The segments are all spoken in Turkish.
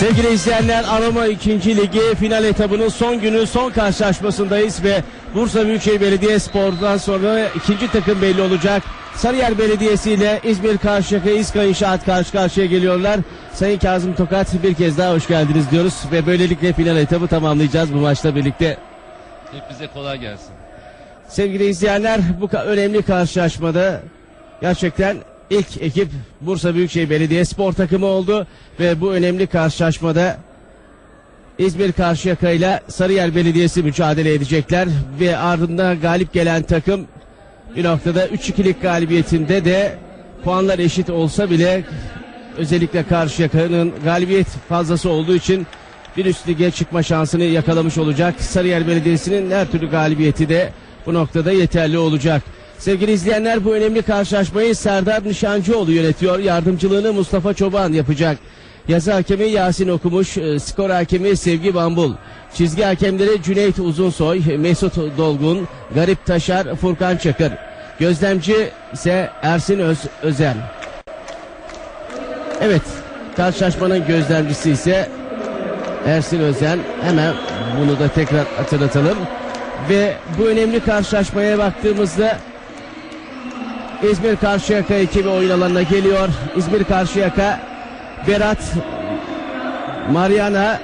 Sevgili izleyenler Arama 2. Ligi final etabının son günü son karşılaşmasındayız ve Bursa Büyükşehir Belediyespor'dan sonra ikinci takım belli olacak. Sarıyer Belediyesi ile İzmir Karşıyaka İSKA İnşaat karşı karşıya geliyorlar. Sayın Kazım Tokat bir kez daha hoş geldiniz diyoruz ve böylelikle final etabı tamamlayacağız bu maçla birlikte. Hepinize kolay gelsin. Sevgili izleyenler bu önemli karşılaşmada gerçekten ilk ekip Bursa Büyükşehir Belediye Spor takımı oldu ve bu önemli karşılaşmada İzmir Karşıyaka ile Sarıyer Belediyesi mücadele edecekler ve ardından galip gelen takım bir noktada 3-2'lik galibiyetinde de puanlar eşit olsa bile özellikle Karşıyaka'nın galibiyet fazlası olduğu için bir üst lige çıkma şansını yakalamış olacak. Sarıyer Belediyesi'nin her türlü galibiyeti de bu noktada yeterli olacak. Sevgili izleyenler bu önemli karşılaşmayı Serdar Nişancıoğlu yönetiyor. Yardımcılığını Mustafa Çoban yapacak. Yazı hakemi Yasin Okumuş, e, skor hakemi Sevgi Bambul. Çizgi hakemleri Cüneyt Uzunsoy, Mesut Dolgun, Garip Taşar, Furkan Çakır. Gözlemci ise Ersin Öz Özen. Evet, karşılaşmanın gözlemcisi ise Ersin Özen. Hemen bunu da tekrar hatırlatalım. Ve bu önemli karşılaşmaya baktığımızda İzmir Karşıyaka ekibi oyun alanına geliyor. İzmir Karşıyaka Berat Mariana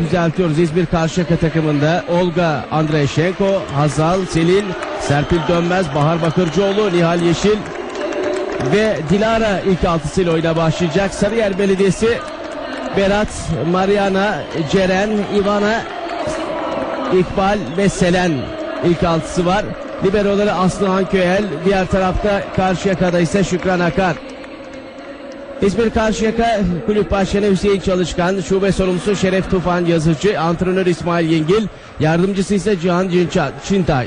düzeltiyoruz İzmir Karşıyaka takımında Olga Andreşenko, Hazal Selin, Serpil Dönmez, Bahar Bakırcıoğlu, Nihal Yeşil ve Dilara ilk altısıyla oyuna başlayacak. Sarıyer Belediyesi Berat, Mariana, Ceren, Ivana, İkbal ve Selen ilk altısı var. Liberoları Aslıhan Köyel, diğer tarafta Karşıyaka'da ise Şükran Akar. İzmir Karşıyaka Kulüp Başkanı Hüseyin Çalışkan, şube sorumlusu Şeref Tufan Yazıcı, antrenör İsmail Yengil, yardımcısı ise Cihan Çintay.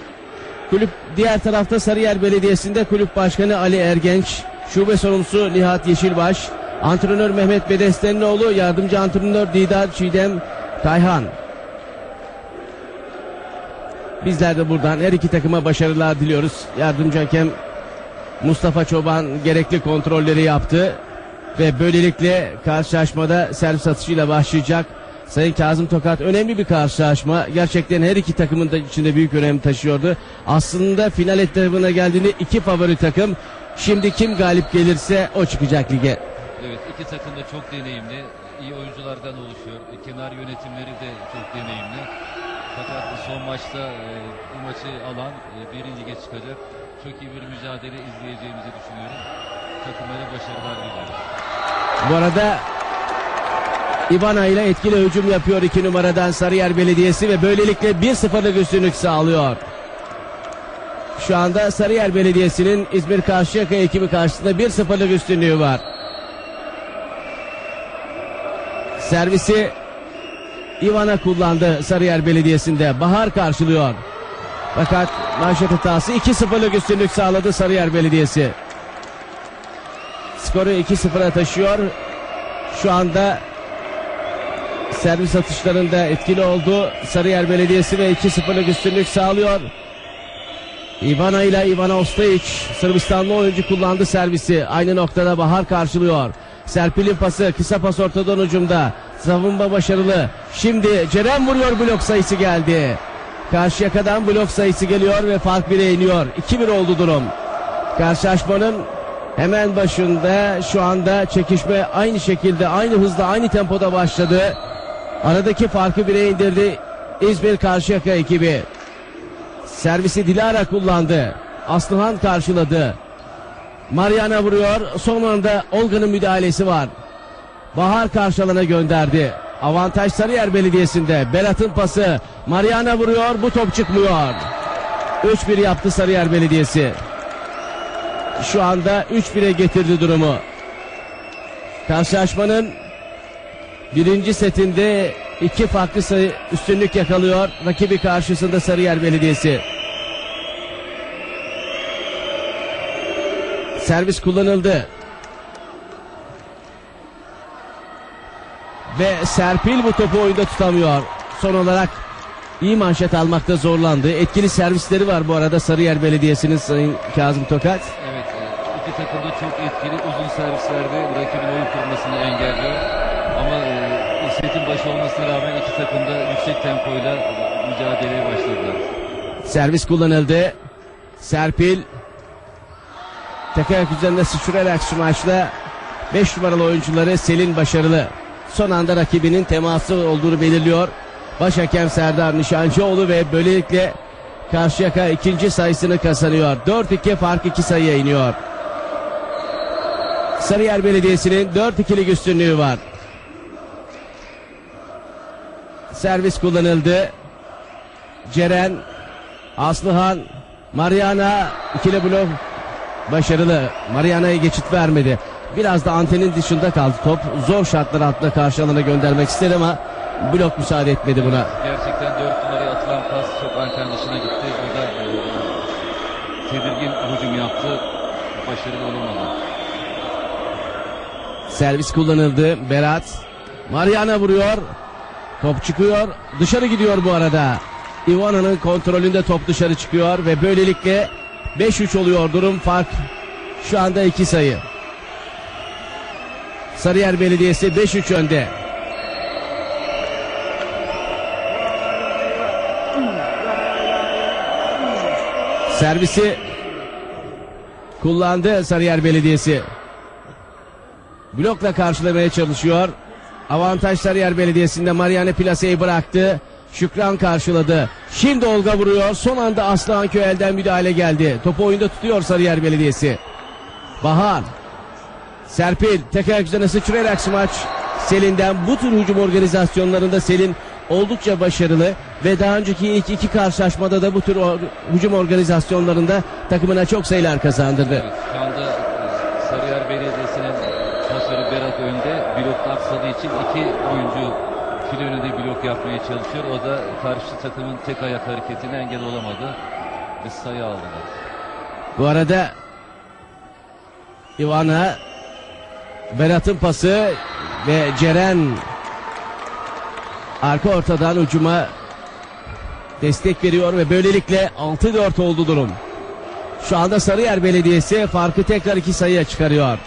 Kulüp diğer tarafta Sarıyer Belediyesi'nde kulüp başkanı Ali Ergenç, şube sorumlusu Nihat Yeşilbaş, antrenör Mehmet Bedestenlioğlu, yardımcı antrenör Didar Çiğdem Kayhan. Bizler de buradan her iki takıma başarılar diliyoruz. Yardımcı hakem Mustafa Çoban gerekli kontrolleri yaptı ve böylelikle karşılaşmada servis atışıyla başlayacak. Sayın Kazım Tokat önemli bir karşılaşma. Gerçekten her iki takımın da içinde büyük önem taşıyordu. Aslında final etabına geldiğinde iki favori takım. Şimdi kim galip gelirse o çıkacak lige. Evet iki takım da çok deneyimli, iyi oyunculardan oluşuyor. E, Kenar yönetimleri de çok deneyimli. Fakat son maçta e, bu maçı alan e, birinci lige çıkacak. Çok iyi bir mücadele izleyeceğimizi düşünüyorum. Takımlara başarılar diliyorum. Bu arada İbana ile etkili hücum yapıyor iki numaradan Sarıyer Belediyesi ve böylelikle 1-0'lık üstünlük sağlıyor. Şu anda Sarıyer Belediyesi'nin İzmir Karşıyaka ekibi karşısında 1-0'lık üstünlüğü var. Servisi Ivana kullandı Sarıyer Belediyesi'nde. Bahar karşılıyor. Fakat manşet hatası 2-0'lık üstünlük sağladı Sarıyer Belediyesi. Skoru 2-0'a taşıyor. Şu anda servis atışlarında etkili oldu. Sarıyer Belediyesi ve 2-0'lık üstünlük sağlıyor. Ivana ile Ivana Ostojic Sırbistanlı oyuncu kullandı servisi. Aynı noktada Bahar karşılıyor. Serpil'in pası kısa pas ortadan ucumda. Savunma başarılı. Şimdi Ceren vuruyor blok sayısı geldi. Karşıyaka'dan blok sayısı geliyor ve fark 1'e iniyor. 2-1 oldu durum. Karşılaşmanın hemen başında şu anda çekişme aynı şekilde aynı hızda aynı tempoda başladı. Aradaki farkı bire indirdi İzmir Karşıyaka ekibi. Servisi Dilara kullandı. Aslıhan karşıladı. Mariana vuruyor. Son anda Olga'nın müdahalesi var. Bahar karşılığına gönderdi. Avantaj Sarıyer Belediyesi'nde. Berat'ın pası. Mariana vuruyor. Bu top çıkmıyor. 3-1 yaptı Sarıyer Belediyesi. Şu anda 3-1'e getirdi durumu. Karşılaşmanın birinci setinde iki farklı sayı üstünlük yakalıyor. Rakibi karşısında Sarıyer Belediyesi. Servis kullanıldı. Ve Serpil bu topu oyunda tutamıyor. Son olarak iyi manşet almakta zorlandı. Etkili servisleri var bu arada Sarıyer Belediyesi'nin Sayın Kazım Tokat. Evet e, iki takım da çok etkili uzun servislerde rakibin oyun kurmasını engelliyor. Ama e, maç olmasına rağmen iki takım da yüksek tempoyla mücadeleye başladılar. Servis kullanıldı. Serpil tek ayak üzerinde sıçrayarak şu maçta 5 numaralı oyuncuları Selin başarılı. Son anda rakibinin teması olduğunu belirliyor. Baş hakem Serdar Nişancıoğlu ve böylelikle Karşıyaka ikinci sayısını kazanıyor. 4-2 fark 2 sayıya iniyor. Sarıyer Belediyesi'nin 4-2'lik üstünlüğü var. Servis kullanıldı. Ceren Aslıhan Mariana ikili blok başarılı. Mariana'ya geçit vermedi. Biraz da antenin dışında kaldı top. Zor şartlar altında karşı alana göndermek istedi ama blok müsaade etmedi buna. Gerçekten 4 numaraya atılan pas çok anten dışına gitti. O da e, tedirgin hücum yaptı. Başarılı olamadı. Servis kullanıldı. Berat. Mariana vuruyor. Top çıkıyor. Dışarı gidiyor bu arada. Ivana'nın kontrolünde top dışarı çıkıyor ve böylelikle 5-3 oluyor durum. Fark şu anda 2 sayı. Sarıyer Belediyesi 5-3 önde. Servisi kullandı Sarıyer Belediyesi. Blokla karşılamaya çalışıyor. Avantaj Sarıyer Belediyesi'nde Mariane Plase'yi bıraktı. Şükran karşıladı. Şimdi Olga vuruyor. Son anda Aslıhan Köyel'den müdahale geldi. Topu oyunda tutuyor Sarıyer Belediyesi. Bahar. Serpil tek ayak üzerine sıçrayarak smaç. Selin'den bu tür hücum organizasyonlarında Selin oldukça başarılı ve daha önceki ilk iki karşılaşmada da bu tür or- hücum organizasyonlarında takımına çok sayılar kazandırdı. Evet, şu anda e, Sarıyer Belediyesi'nin pasörü Berat önde. Blok aksadığı için iki oyuncu fil önünde blok yapmaya çalışıyor. O da karşı takımın tek ayak hareketine engel olamadı. Ve sayı aldılar. Bu arada Ivana Berat'ın pası ve Ceren arka ortadan ucuma destek veriyor ve böylelikle 6-4 oldu durum. Şu anda Sarıyer Belediyesi farkı tekrar iki sayıya çıkarıyor.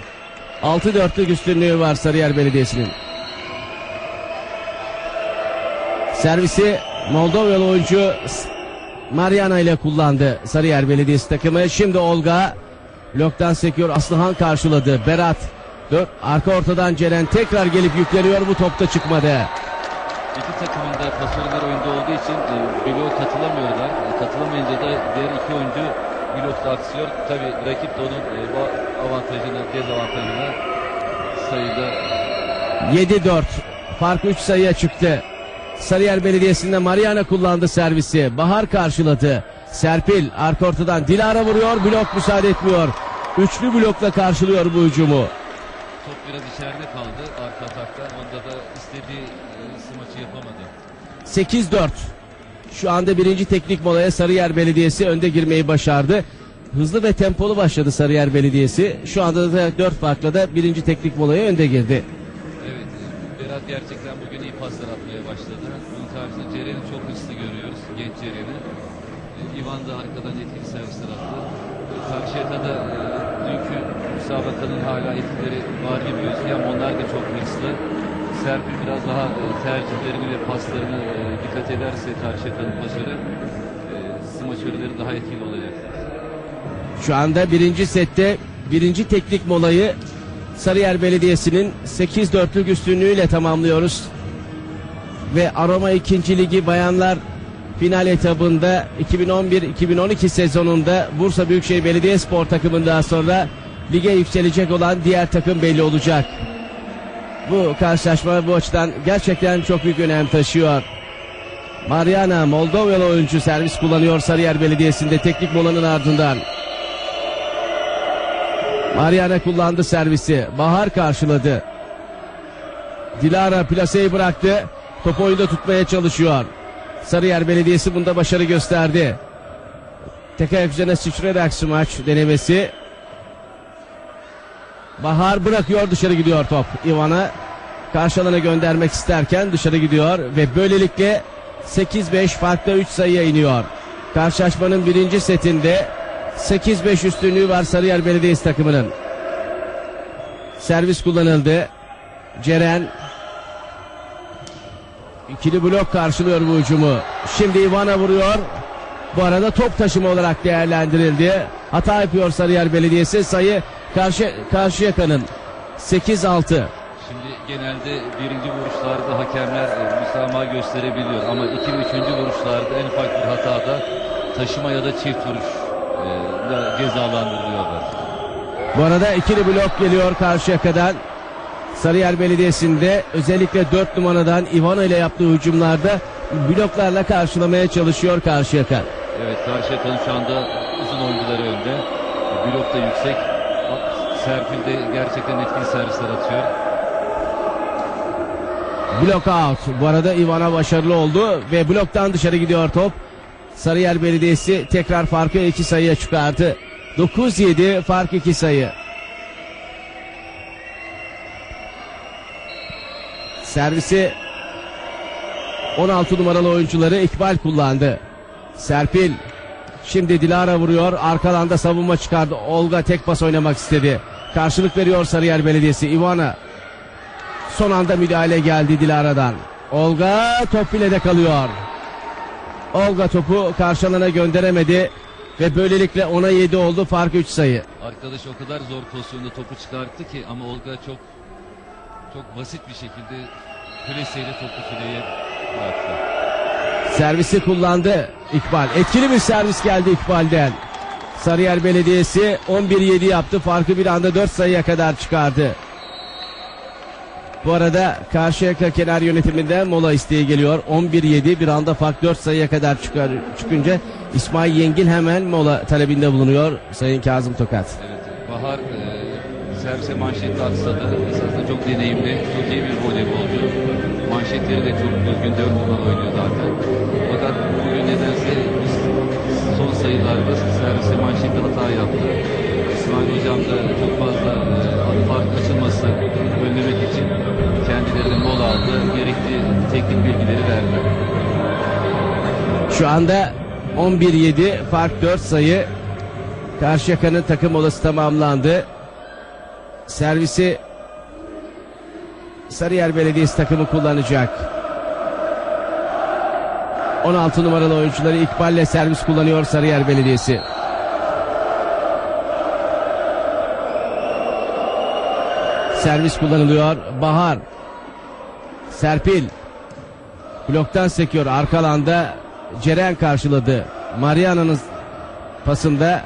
6-4'lük üstünlüğü var Sarıyer Belediyesi'nin. Servisi Moldovalı oyuncu Mariana ile kullandı Sarıyer Belediyesi takımı. Şimdi Olga bloktan sekiyor. Aslıhan karşıladı. Berat dört arka ortadan Ceren tekrar gelip yükleniyor. Bu topta çıkmadı. İki takımın da pasörler oyunda olduğu için e, bloğa katılamıyorlar. E, katılamayınca da diğer iki oyuncu blokta aksıyor. Tabi rakip de onun e, avantajını, dezavantajını sayıda 7-4. Fark 3 sayıya çıktı. Sarıyer Belediyesi'nde Mariana kullandı servisi. Bahar karşıladı. Serpil arka ortadan Dilara vuruyor. Blok müsaade etmiyor. Üçlü blokla karşılıyor bu hücumu. Top biraz içeride kaldı arka atakta. Onda da istediği e, smaçı yapamadı. 8-4. Şu anda birinci teknik molaya Sarıyer Belediyesi önde girmeyi başardı. Hızlı ve tempolu başladı Sarıyer Belediyesi. Şu anda da 4 farkla da birinci teknik molaya önde girdi. Evet, Berat gerçekten bugün iyi paslar atmaya başladı. Bunun karşısında Ceren'i çok hırslı görüyoruz, genç Ceren'i. E, Ivan da arkadan etkili servisler attı. Karşıyaka'da e, dünkü müsabakanın hala etkileri var gibi gözüküyor ama onlar da çok hırslı. Serpil biraz daha e, tercihlerini ve paslarını e, dikkat ederse Karşıyaka'nın pasörü e, smaçörleri daha etkili olacak. Şu anda birinci sette birinci teknik molayı Sarıyer Belediyesi'nin 8-4'lük üstünlüğüyle tamamlıyoruz. Ve Aroma 2. Ligi Bayanlar final etabında 2011-2012 sezonunda Bursa Büyükşehir Belediyespor takımından sonra lige yükselecek olan diğer takım belli olacak. Bu karşılaşma bu açıdan gerçekten çok büyük önem taşıyor. Mariana Moldovalı oyuncu servis kullanıyor Sarıyer Belediyesi'nde teknik molanın ardından. Mariana kullandı servisi. Bahar karşıladı. Dilara plaseyi bıraktı. Topu oyunda tutmaya çalışıyor. Sarıyer Belediyesi bunda başarı gösterdi. Tek ayak üzerine sıçrayarak smaç denemesi. Bahar bırakıyor dışarı gidiyor top. Ivana karşı alana göndermek isterken dışarı gidiyor ve böylelikle 8-5 farklı 3 sayıya iniyor. Karşılaşmanın birinci setinde 8-5 üstünlüğü var Sarıyer Belediyesi takımının. Servis kullanıldı. Ceren İkili blok karşılıyor bu hücumu. Şimdi Ivana vuruyor. Bu arada top taşıma olarak değerlendirildi. Hata yapıyor Sarıyer Belediyesi. Sayı karşı Karşıyaka'nın 8-6. Şimdi genelde birinci vuruşlarda hakemler e, müsamaha gösterebiliyor ama iki ve üçüncü vuruşlarda en ufak bir hatada taşıma ya da çift vuruş e, cezalandırılıyorlar. Bu arada ikili blok geliyor Karşıyaka'dan. Sarıyer Belediyesi'nde özellikle 4 numaradan Ivana ile yaptığı hücumlarda bloklarla karşılamaya çalışıyor Karşıyaka. Evet Karşıyaka'nın şu anda uzun oyuncuları önde. Blok da yüksek. Serpil de gerçekten etkili servisler atıyor. Blok out. Bu arada Ivana başarılı oldu ve bloktan dışarı gidiyor top. Sarıyer Belediyesi tekrar farkı 2 sayıya çıkardı. 9-7 fark 2 sayı. Servisi 16 numaralı oyuncuları İkbal kullandı. Serpil şimdi Dilara vuruyor. Arkadan da savunma çıkardı. Olga tek pas oynamak istedi. Karşılık veriyor Sarıyer Belediyesi. Ivana Son anda müdahale geldi Dilara'dan. Olga top filede kalıyor. Olga topu karşı alana gönderemedi ve böylelikle ona 7 oldu fark 3 sayı. Arkadaş o kadar zor pozisyonda topu çıkarttı ki ama Olga çok çok basit bir şekilde plesiyle topu fileye bıraktı. Servisi kullandı İkbal. Etkili bir servis geldi İkbal'den. Sarıyer Belediyesi 11-7 yaptı. Farkı bir anda 4 sayıya kadar çıkardı. Bu arada Karşıyaka kenar yönetiminden mola isteği geliyor. 11-7 bir anda fark 4 sayıya kadar çıkar, çıkınca İsmail Yengil hemen mola talebinde bulunuyor Sayın Kazım Tokat. Evet, Bahar e, servise manşetle atsadı. Esasında çok deneyimli, çok iyi bir voleybolcu. Manşetleri de çok düzgün, dört numara oynuyor zaten. Fakat bugün nedense son sayılarda servise manşetle hata yaptı. İsmail Hocam da çok fazla e, fark açılması önlemek için kendilerine mola aldı. Gerekli teknik bilgileri verdi. Şu anda 11-7 fark 4 sayı. Karşıyaka'nın takım molası tamamlandı. Servisi Sarıyer Belediyesi takımı kullanacak. 16 numaralı oyuncuları İkbal'le servis kullanıyor Sarıyer Belediyesi. Servis kullanılıyor. Bahar. Serpil. Bloktan sekiyor. Arkalanda Ceren karşıladı. Mariana'nın pasında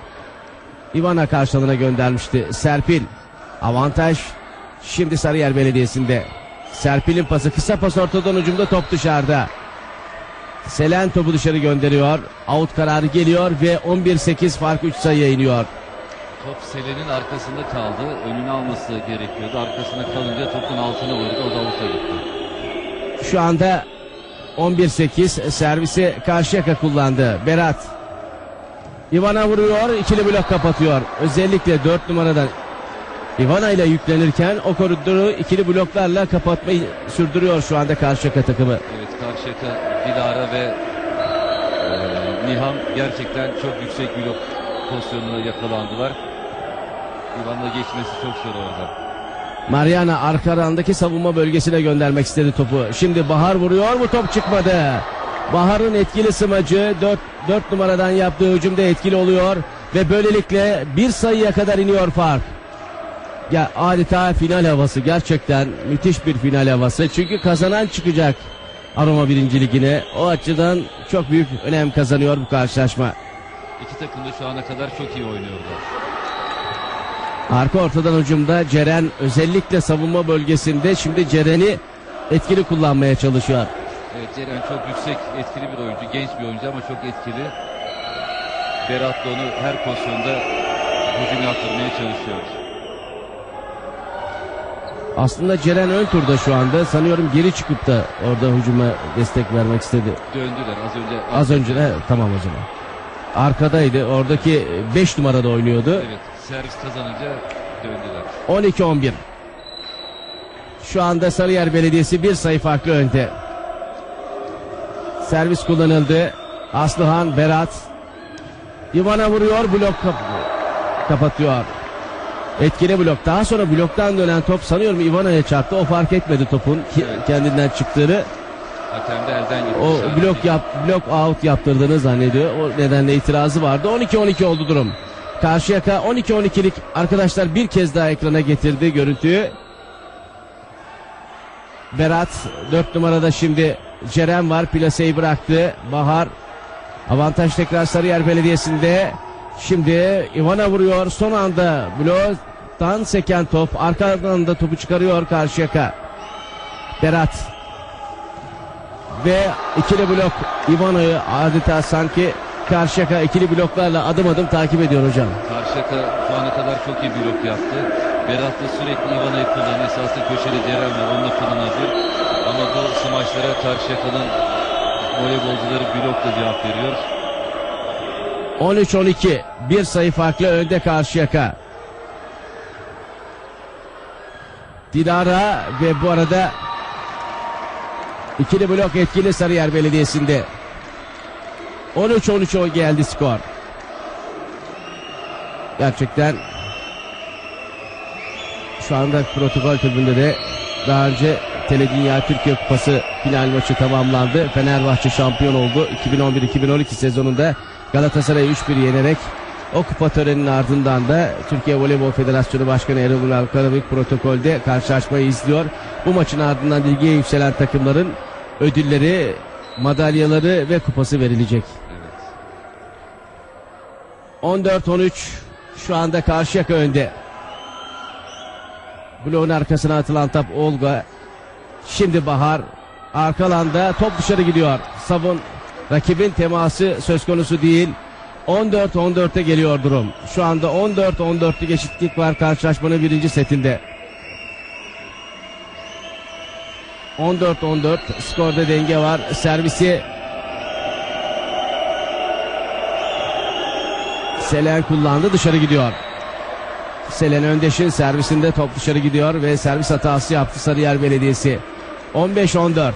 Ivana karşılığına göndermişti. Serpil. Avantaj şimdi Sarıyer Belediyesi'nde. Serpil'in pası kısa pas ortadan ucumda top dışarıda. Selen topu dışarı gönderiyor. Out kararı geliyor ve 11-8 fark 3 sayıya iniyor. Top Selen'in arkasında kaldı. Önünü alması gerekiyordu. Arkasında kalınca topun altına vurdu. O da avuta gitti. Şu anda 11-8 servisi Karşıyaka kullandı. Berat. Ivana vuruyor. ikili blok kapatıyor. Özellikle 4 numaradan Ivana ile yüklenirken o koridoru ikili bloklarla kapatmayı sürdürüyor şu anda Karşıyaka takımı. Evet Karşıyaka, Dilara ve e, Niham gerçekten çok yüksek blok pozisyonuna yakalandılar. Ivan'la geçmesi çok zor orada. Mariana arka arandaki savunma bölgesine göndermek istedi topu. Şimdi Bahar vuruyor bu top çıkmadı. Bahar'ın etkili smacı 4, 4 numaradan yaptığı hücumda etkili oluyor. Ve böylelikle bir sayıya kadar iniyor fark. Ya adeta final havası gerçekten müthiş bir final havası. Çünkü kazanan çıkacak Aroma birinci ligine. O açıdan çok büyük önem kazanıyor bu karşılaşma. İki takım da şu ana kadar çok iyi oynuyorlar. Arka ortadan hücumda Ceren özellikle savunma bölgesinde şimdi Ceren'i etkili kullanmaya çalışıyor. Evet Ceren çok yüksek etkili bir oyuncu. Genç bir oyuncu ama çok etkili. Berat da onu her pozisyonda hücum yaptırmaya çalışıyor. Aslında Ceren ön turda şu anda sanıyorum geri çıkıp da orada hücuma destek vermek istedi. Döndüler az önce. Az önce evet, tamam o zaman. Arkadaydı oradaki 5 numarada oynuyordu. Evet servis kazanınca döndüler. 12-11. Şu anda Sarıyer Belediyesi bir sayı farklı önde. Servis kullanıldı. Aslıhan, Berat. Ivana vuruyor, blok kap- kapatıyor. Etkili blok. Daha sonra bloktan dönen top sanıyorum Ivana'ya çarptı. O fark etmedi topun kendinden çıktığını. Hakem de elden gitmiş. O blok yap blok out yaptırdığını zannediyor. O nedenle itirazı vardı. 12-12 oldu durum. Karşıyaka 12-12'lik arkadaşlar bir kez daha ekrana getirdi görüntüyü. Berat 4 numarada şimdi Cerem var. Plaseyi bıraktı. Bahar avantaj tekrar Sarıyer Belediyesi'nde. Şimdi Ivana vuruyor. Son anda bloktan seken top. Arkadan da topu çıkarıyor Karşıyaka. Berat ve ikili blok Ivana'yı adeta sanki Karşıyaka ikili bloklarla adım adım takip ediyor hocam. Karşıyaka şu ana kadar çok iyi blok yaptı. Berat da sürekli Ivana'yı kullanıyor. Esasında köşeli Ceren var. Onunla kullanabilir. Ama bu smaçlara Karşıyaka'nın voleybolcuları blokla cevap veriyor. 13-12 bir sayı farklı önde Karşıyaka. Dilara ve bu arada ikili blok etkili Sarıyer Belediyesi'nde. 13-13 o geldi skor. Gerçekten şu anda protokol tribünde de daha önce Tele Türkiye Kupası final maçı tamamlandı. Fenerbahçe şampiyon oldu. 2011-2012 sezonunda Galatasaray'ı 3-1 yenerek o kupa töreninin ardından da Türkiye Voleybol Federasyonu Başkanı Erol Ünal Karabük protokolde karşılaşmayı izliyor. Bu maçın ardından ilgiye yükselen takımların ödülleri, madalyaları ve kupası verilecek. Evet. 14-13 şu anda Karşıyaka önde. Bloğun arkasına atılan top Olga. Şimdi Bahar. Arkalanda top dışarı gidiyor. Savun rakibin teması söz konusu değil. 14-14'e geliyor durum. Şu anda 14-14'lük eşitlik var karşılaşmanın birinci setinde. 14-14 skorda denge var. Servisi Selen kullandı dışarı gidiyor. Selen Öndeş'in servisinde top dışarı gidiyor ve servis hatası yaptı Sarıyer Belediyesi. 15-14.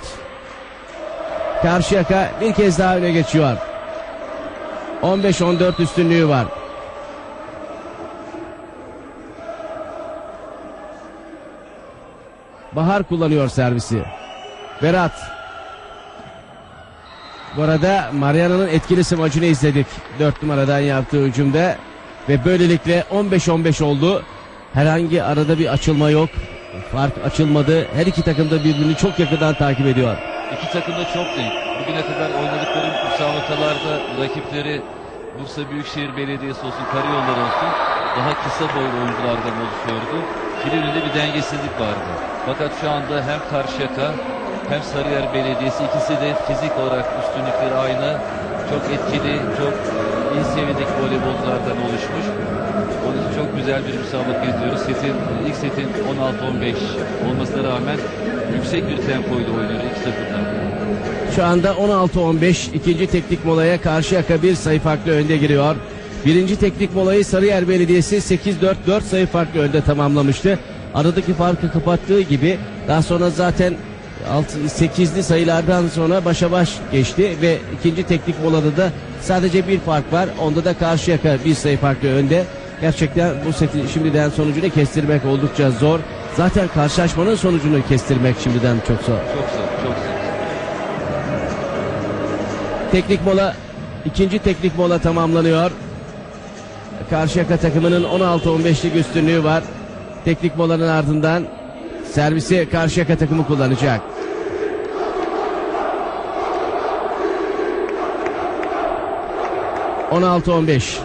Karşıyaka bir kez daha öne geçiyor. 15-14 üstünlüğü var. Bahar kullanıyor servisi. Berat. Bu arada Mariana'nın etkili smacını izledik. 4 numaradan yaptığı hücumda. Ve böylelikle 15-15 oldu. Herhangi arada bir açılma yok. Fark açılmadı. Her iki takım da birbirini çok yakından takip ediyor. İki takım da çok denk. Bugüne kadar oynadıkları müsabakalarda rakipleri Bursa Büyükşehir Belediyesi olsun, Karayolları olsun daha kısa boylu oyunculardan oluşuyordu. Birbirinde bir dengesizlik vardı. Fakat şu anda hem Karşıyaka hem Sarıyer Belediyesi ikisi de fizik olarak üstünlükleri aynı. Çok etkili, çok iyi seviyedeki voleybolculardan oluşmuş. Onun için çok güzel bir müsabaka izliyoruz. Setin, ilk setin 16-15 olmasına rağmen yüksek bir tempoyla oynuyor ilk sıfırda. Şu anda 16-15 ikinci teknik molaya Karşıyaka bir sayı farklı önde giriyor. Birinci teknik molayı Sarıyer Belediyesi 8-4 4 sayı farklı önde tamamlamıştı. Aradaki farkı kapattığı gibi daha sonra zaten 8'li sayılardan sonra başa baş geçti ve ikinci teknik molada da sadece bir fark var. Onda da Karşıyaka bir sayı farklı önde. Gerçekten bu seti şimdiden sonucunu kestirmek oldukça zor. Zaten karşılaşmanın sonucunu kestirmek şimdiden çok zor. Çok zor, çok zor. Teknik mola ikinci teknik mola tamamlanıyor. Karşıyaka takımının 16-15'lik üstünlüğü var. Teknik molanın ardından servisi Karşıyaka takımı kullanacak. On altı on beş.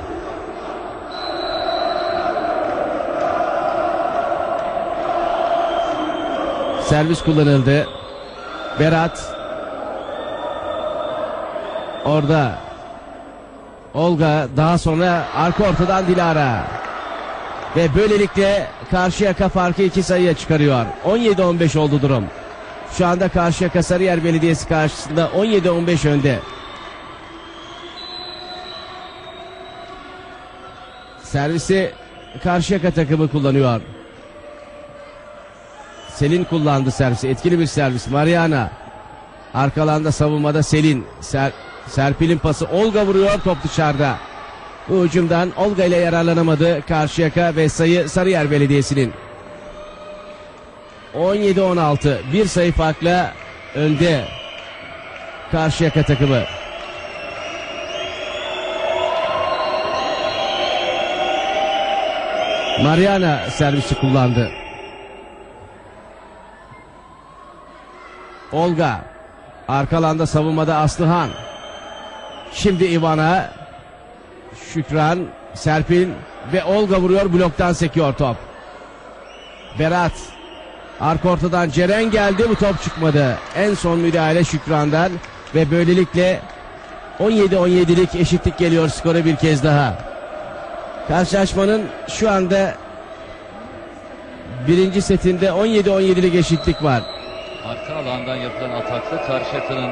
Servis kullanıldı. Berat Orada Olga daha sonra arka ortadan Dilara. Ve böylelikle Karşıyaka farkı iki sayıya çıkarıyor. 17-15 oldu durum. Şu anda Karşıyaka Sarıyer Belediyesi karşısında 17-15 önde. Servisi Karşıyaka takımı kullanıyor. Selin kullandı servisi. Etkili bir servis. Mariana. Arkalanda savunmada Selin. Ser, Serpil'in pası. Olga vuruyor. Top dışarıda. Bu hücumdan Olga ile yararlanamadı. Karşıyaka ve sayı Sarıyer Belediyesi'nin. 17-16. Bir sayı farkla önde. Karşıyaka takımı. Mariana servisi kullandı. Olga. Arkalanda savunmada Aslıhan. Şimdi Ivana. Şükran, Serpil ve Olga vuruyor. Bloktan sekiyor top. Berat. Arka ortadan Ceren geldi. Bu top çıkmadı. En son müdahale Şükran'dan. Ve böylelikle 17-17'lik eşitlik geliyor skora bir kez daha. Karşılaşmanın şu anda birinci setinde 17-17'lik eşitlik var. Arka alandan yapılan atakta Karşıyaka'nın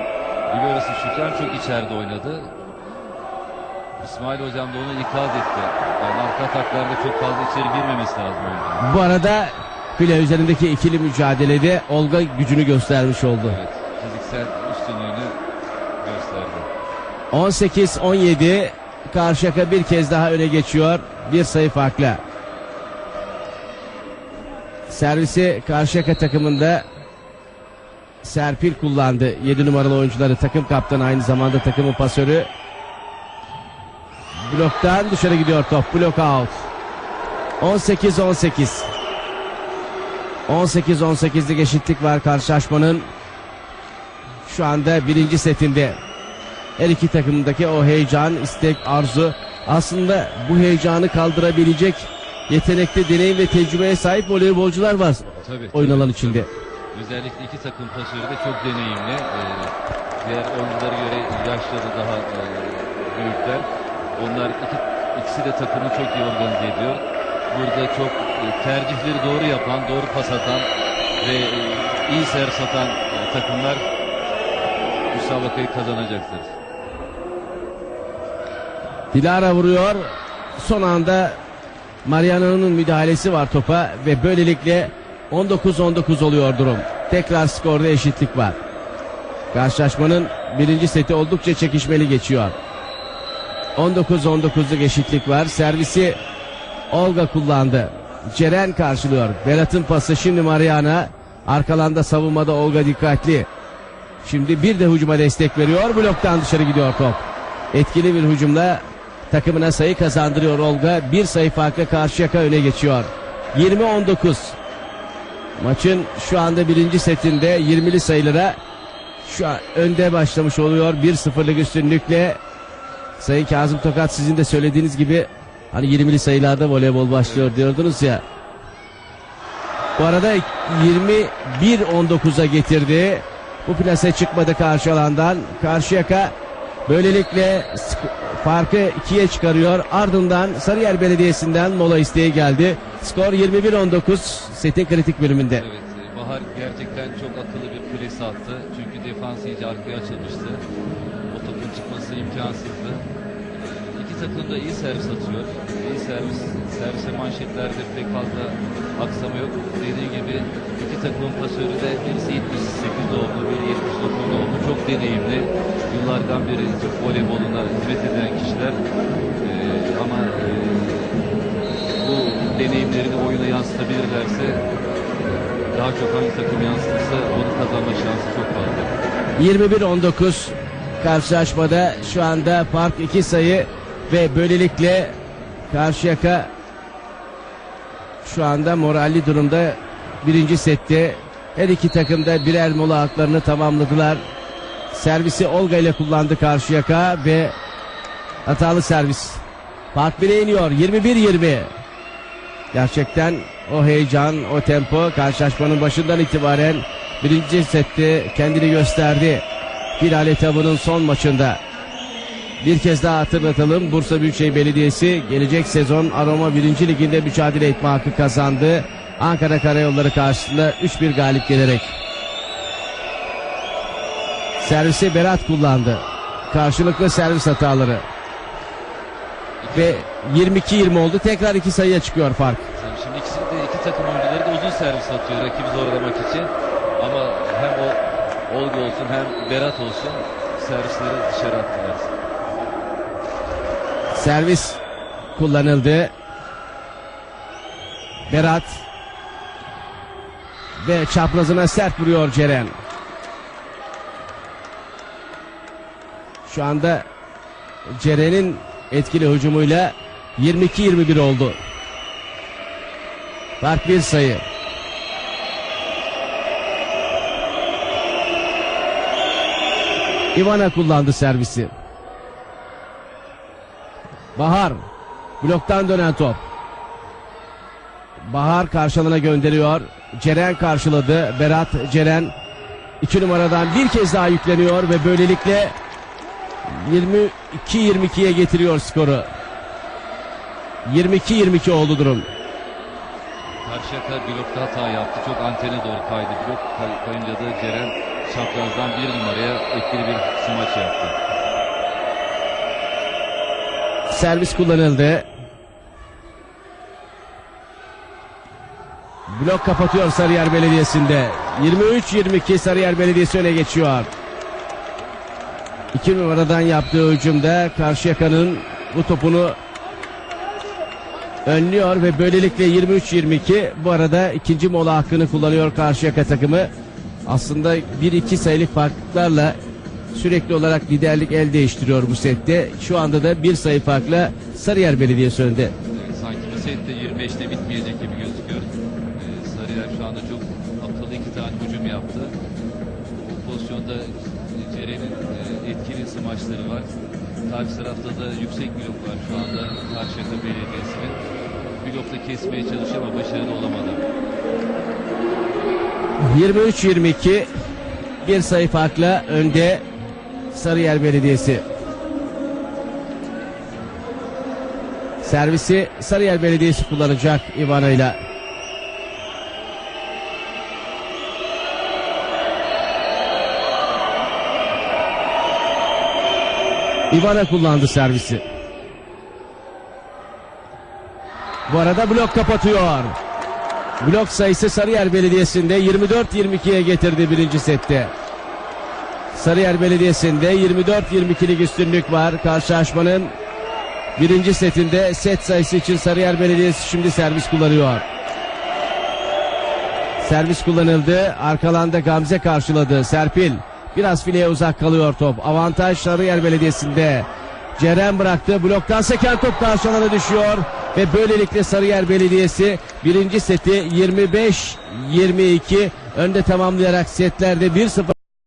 liberosu Şükran çok içeride oynadı. İsmail hocam da onu ikaz etti. Yani arka ataklarda çok fazla içeri girmemesi lazım. Bu arada file üzerindeki ikili mücadelede Olga gücünü göstermiş oldu. Evet, fiziksel üstünlüğünü gösterdi. 18-17 Karşıyaka bir kez daha öne geçiyor. Bir sayı farkla. Servisi Karşıyaka takımında Serpil kullandı. 7 numaralı oyuncuları takım kaptanı aynı zamanda takımın pasörü. Bloktan dışarı gidiyor top. Blok out. 18-18. 18-18'lik eşitlik var karşılaşmanın. Şu anda birinci setinde. Her iki takımdaki o heyecan, istek, arzu aslında bu heyecanı kaldırabilecek yetenekli, deneyim ve tecrübeye sahip voleybolcular var Tabii. oyun alanı içinde. tabii. Özellikle iki takım pasörü de çok deneyimli. Ee, diğer oyunculara göre yaşları daha e, büyükler. Onlar iki, ikisi de takımı çok iyi organize ediyor. Burada çok e, tercihleri doğru yapan, doğru pas atan ve e, iyi servis atan e, takımlar müsabakayı kazanacaktır. Dilara vuruyor. Son anda Mariano'nun müdahalesi var topa ve böylelikle 19-19 oluyor durum. Tekrar skorda eşitlik var. Karşılaşmanın birinci seti oldukça çekişmeli geçiyor. 19-19'luk eşitlik var. Servisi Olga kullandı. Ceren karşılıyor. Berat'ın pası şimdi Mariana. Arkalanda savunmada Olga dikkatli. Şimdi bir de hücuma destek veriyor. Bloktan dışarı gidiyor top. Etkili bir hücumla takımına sayı kazandırıyor Olga. Bir sayı farkla Karşıyaka öne geçiyor. 20-19. Maçın şu anda birinci setinde 20'li sayılara şu an önde başlamış oluyor. 1-0'lık üstünlükle Sayın Kazım Tokat sizin de söylediğiniz gibi hani 20'li sayılarda voleybol başlıyor diyordunuz ya. Bu arada 21-19'a getirdi. Bu plase çıkmadı karşı alandan. Karşıyaka böylelikle farkı ikiye çıkarıyor. Ardından Sarıyer Belediyesi'nden mola isteği geldi. Skor 21-19 setin kritik bölümünde. Evet, e, Bahar gerçekten çok akıllı bir pres attı. Çünkü defans iyice arkaya açılmıştı. O topun çıkması imkansızdı. E, İki takım da iyi servis atıyor. İyi servis, servise manşetlerde pek fazla aksama yok. Dediğim gibi iki takımın pasörü de birisi 78 doğumlu, biri 79 doğumlu. Çok deneyimli. Yıllardan beri Türk voleyboluna hizmet eden kişiler. E, ama e, bu deneyimlerini oyuna yansıtabilirlerse daha çok hangi takım yansıtırsa onu kazanma şansı çok fazla. 21-19 karşılaşmada şu anda fark 2 sayı ve böylelikle Karşıyaka şu anda moralli durumda birinci sette her iki takım da birer mola haklarını tamamladılar. Servisi Olga ile kullandı Karşıyaka ve hatalı servis. Fark 1'e iniyor 21-20. Gerçekten o heyecan, o tempo karşılaşmanın başından itibaren birinci sette kendini gösterdi. Hilal Etabı'nın son maçında. Bir kez daha hatırlatalım. Bursa Büyükşehir Belediyesi gelecek sezon Aroma 1. Liginde mücadele etme hakkı kazandı. Ankara Karayolları karşısında 3-1 galip gelerek. Servisi Berat kullandı. Karşılıklı servis hataları. Ve 22-20 oldu. Tekrar iki sayıya çıkıyor fark. Şimdi ikisi de iki takım oyuncuları da uzun servis atıyor rakibi zorlamak için. Ama hem o Olga olsun hem Berat olsun servisleri dışarı attılar. Servis kullanıldı. Berat ve çaprazına sert vuruyor Ceren. Şu anda Ceren'in etkili hücumuyla 22-21 oldu. Fark bir sayı. Ivana kullandı servisi. Bahar. Bloktan dönen top. Bahar karşılığına gönderiyor. Ceren karşıladı. Berat Ceren iki numaradan bir kez daha yükleniyor ve böylelikle 22-22'ye getiriyor skoru. 22-22 oldu durum. Karşıyaka blokta hata yaptı. Çok antene doğru kaydı. Blok kay- kayınca da Ceren çaprazdan bir numaraya etkili bir smaç yaptı. Servis kullanıldı. Blok kapatıyor Sarıyer Belediyesi'nde. 23-22 Sarıyer Belediyesi öne geçiyor. İki numaradan yaptığı hücumda Karşıyaka'nın bu topunu önlüyor ve böylelikle 23-22 bu arada ikinci mola hakkını kullanıyor Karşıyaka takımı. Aslında 1-2 sayılık farklarla sürekli olarak liderlik el değiştiriyor bu sette. Şu anda da bir sayı farkla Sarıyer Belediyesi önde. Sanki bu sette 25'te bitmeyecek gibi gözüküyor. Ee, Sarıyer şu anda çok akıllı iki tane hücum yaptı. Bu pozisyonda Ceren'in e, etkili smaçları var. Karşı tarafta da yüksek blok var şu anda Karşıyaka Belediyesi'nin. Blokta kesmeye çalışıyor ama başarılı olamadı. 23-22 bir sayı farkla önde Sarıyer Belediyesi. Servisi Sarıyer Belediyesi kullanacak Ivana ile. Ivana kullandı servisi. Bu arada blok kapatıyor. Blok sayısı Sarıyer Belediyesi'nde 24-22'ye getirdi birinci sette. Sarıyer Belediyesi'nde 24-22'lik üstünlük var. Karşılaşmanın birinci setinde set sayısı için Sarıyer Belediyesi şimdi servis kullanıyor. Servis kullanıldı. Arkalanda Gamze karşıladı. Serpil biraz fileye uzak kalıyor top. Avantaj Sarıyer Belediyesi'nde. Ceren bıraktı. Bloktan seken top karşılarına düşüyor. Ve böylelikle Sarıyer Belediyesi birinci seti 25-22 önde tamamlayarak setlerde 1-0